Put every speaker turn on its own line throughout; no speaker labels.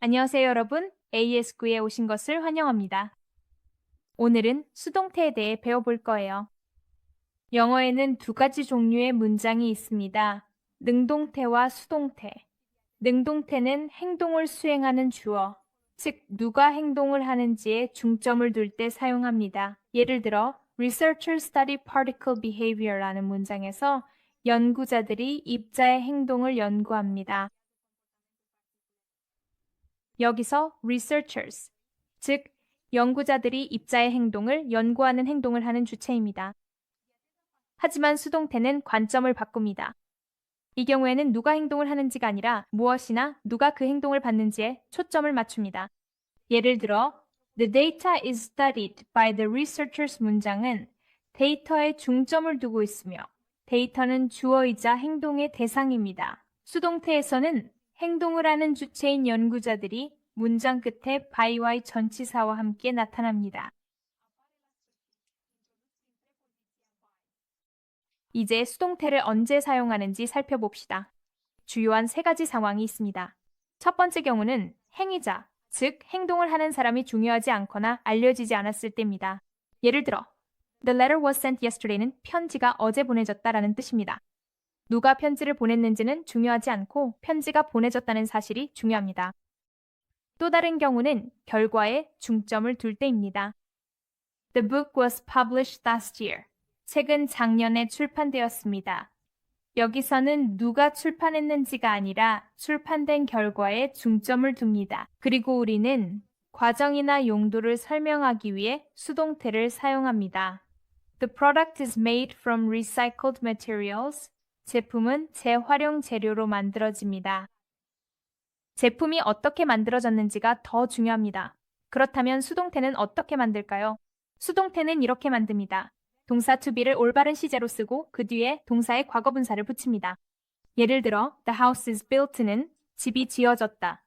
안녕하세요, 여러분. AS9에 오신 것을 환영합니다. 오늘은 수동태에 대해 배워볼 거예요. 영어에는 두 가지 종류의 문장이 있습니다. 능동태와 수동태. 능동태는 행동을 수행하는 주어, 즉 누가 행동을 하는지에 중점을 둘 때 사용합니다. 예를 들어 Researchers study particle behavior라는 문장에서 연구자들이 입자의 행동을 연구합니다. 여기서 researchers, 즉 연구자들이 입자의 행동을 연구하는 행동을 하는 주체입니다. 하지만 수동태는 관점을 바꿉니다. 이 경우에는 누가 행동을 하는지가 아니라 무엇이나 누가 그 행동을 받는지에 초점을 맞춥니다. 예를 들어 The data is studied by the researchers 문장은 데이터에 중점을 두고 있으며 데이터는 주어이자 행동의 대상입니다. 수동태에서는 행동을 하는 주체인 연구자들이 문장 끝에 by와의 전치사와 함께 나타납니다. 이제 수동태를 언제 사용하는지 살펴봅시다. 주요한 세 가지 상황이 있습니다. 첫 번째 경우는 행위자, 즉 행동을 하는 사람이 중요하지 않거나 알려지지 않았을 때입니다. 예를 들어 The letter was sent yesterday는 편지가 어제 보내졌다라는 뜻입니다. 누가 편지를 보냈는지는 중요하지 않고 편지가 보내졌다는 사실이 중요합니다. 또 다른 경우는 결과에 중점을 둘 때입니다. The book was published last year. 책은 작년에 출판되었습니다. 여기서는 누가 출판했는지가 아니라 출판된 결과에 중점을 둡니다. 그리고 우리는 과정이나 용도를 설명하기 위해 수동태를 사용합니다. The product is made from recycled materials. 제품은 재활용 재료로 만들어집니다. 제품이 어떻게 만들어졌는지가 더 중요합니다. 그렇다면 수동태는 어떻게 만들까요? 수동태는 이렇게 만듭니다. 동사 to be를 올바른 시제로 쓰고 그 뒤에 동사의 과거 분사를 붙입니다. 예를 들어 the house is built는 집이 지어졌다.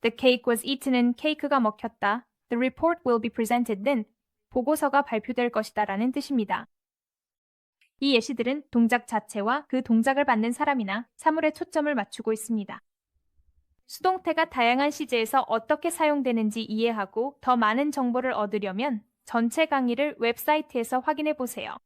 The cake was eaten은 케이크가 먹혔다. The report will be presented는 보고서가 발표될 것이다 라는 뜻입니다. 이 예시들은 동작 자체와 그 동작을 받는 사람이나 사물에 초점을 맞추고 있습니다. 수동태가 다양한 시제에서 어떻게 사용되는지 이해하고 더 많은 정보를 얻으려면 전체 강의를 웹사이트에서 확인해 보세요.